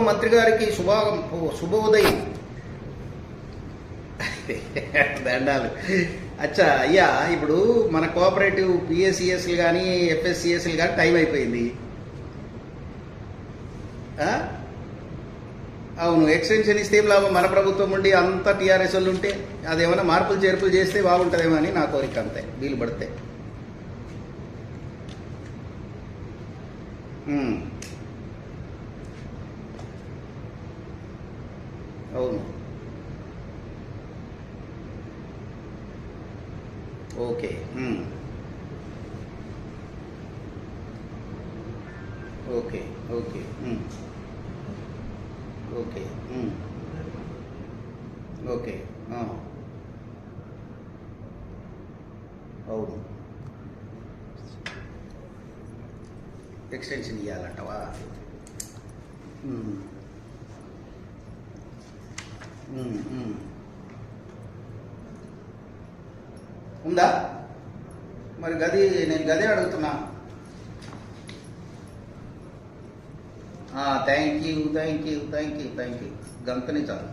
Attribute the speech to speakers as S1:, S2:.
S1: మంత్రి గారికి శుభా శుభోదయం. దండాలు. అచ్చా అయ్యా ఇప్పుడు మన కోఆపరేటివ్ పిఎస్సిఎస్లు కానీ ఎఫ్ఎస్సిఎస్లు కానీ టైం అయిపోయింది. ఆ? అవును ఎక్స్టెన్షన్ ఇస్తే ఏం లాభం? మన ప్రభుత్వం ఉండి అంత టీఆర్ఎస్ వాళ్ళు ఉంటే అదేమైనా మార్పులు చేర్పులు చేస్తే బాగుంటుందేమో అని నా కోరిక అంతే. వీలు పడితే. అవును. Okay. Okay. Okay. Okay. Okay. అవును. ఎక్స్టెన్షన్ ఇవ్వాలంటవా ఉందా? మరి గది నేను గదే అడుగుతున్నా. Thank you thank you thank you thank you గంతని చాలు.